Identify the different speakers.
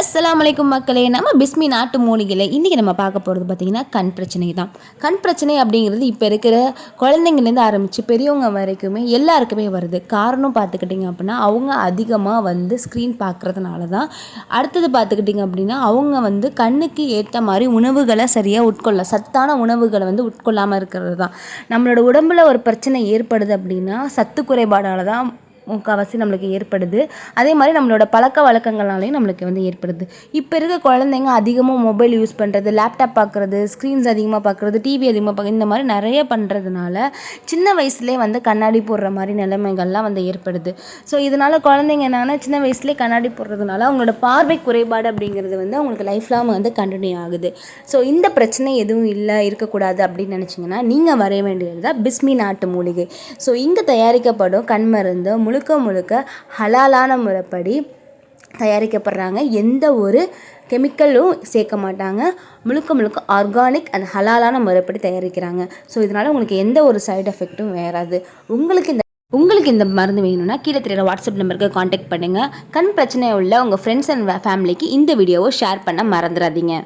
Speaker 1: அஸ்லாம் வலைக்கும் மக்களே நம்ம பிஸ்மி நாட்டு மூலிகையில் இன்றைக்கி நம்ம பார்க்க போகிறது பார்த்திங்கன்னா கண் பிரச்சனை தான். கண் பிரச்சனை அப்படிங்கிறது இப்போ இருக்கிற குழந்தைங்கலேருந்து ஆரம்பித்து பெரியவங்க வரைக்குமே எல்லாருக்குமே வருது. காரணம் பார்த்துக்கிட்டிங்க அப்படின்னா அவங்க அதிகமாக வந்து ஸ்க்ரீன் பார்க்குறதுனால தான். அடுத்தது பார்த்துக்கிட்டிங்க அப்படின்னா அவங்க வந்து கண்ணுக்கு ஏற்ற மாதிரி உணவுகளை சரியாக உட்கொள்ள சத்தான உணவுகளை வந்து உட்கொள்ளாமல் இருக்கிறது தான். நம்மளோட உடம்புல ஒரு பிரச்சனை ஏற்படுது அப்படின்னா சத்து குறைபாடால் தான் முக்கால்வாசி நம்மளுக்கு ஏற்படுது. அதே மாதிரி நம்மளோட பழக்க வழக்கங்களாலையும் நம்மளுக்கு வந்து ஏற்படுது. இப்போ இருக்க குழந்தைங்க அதிகமாக மொபைல் யூஸ் பண்ணுறது லேப்டாப் பார்க்குறது ஸ்க்ரீன்ஸ் அதிகமாக பார்க்குறது டிவி அதிகமாக பார்க்குறது இந்த மாதிரி நிறைய பண்ணுறதுனால சின்ன வயசுலேயே வந்து கண்ணாடி போடுற மாதிரி நிலைமைகள்லாம் வந்து ஏற்படுது. ஸோ இதனால் குழந்தைங்க என்னன்னா சின்ன வயசுலேயே கண்ணாடி போடுறதுனால அவங்களோட பார்வை குறைபாடு அப்படிங்கிறது வந்து அவங்களுக்கு லைஃப் லாங் வந்து கண்டினியூ ஆகுது. ஸோ இந்த பிரச்சனை எதுவும் இல்லை இருக்கக்கூடாது அப்படின்னு நினச்சிங்கன்னா நீங்கள் வரைய வேண்டியது தான் பிஸ்மி நாட்டு மூலிகை. ஸோ இங்கே தயாரிக்கப்படும் கண் மருந்து முழு முழுக்க முழுக்க ஹலாலான முறைப்படி தயாரிக்கப்படுறாங்க. எந்த ஒரு கெமிக்கலும் சேர்க்க மாட்டாங்க. முழுக்க முழுக்க ஆர்கானிக் அண்ட் ஹலாலான முறைப்படி தயாரிக்கிறாங்க. ஸோ இதனால் உங்களுக்கு எந்த ஒரு சைடு எஃபெக்ட்டும் வராது. உங்களுக்கு இந்த உங்களுக்கு இந்த மருந்து வேணும்னா கீழே தெரியுற வாட்ஸ்அப் நம்பருக்கு காண்டாக்ட் பண்ணுங்கள் கண் பிரச்சனை உள்ள உங்கள் ஃப்ரெண்ட்ஸ் அண்ட் ஃபேமிலிக்கு இந்த வீடியோவை ஷேர் பண்ண மறந்துடாதீங்க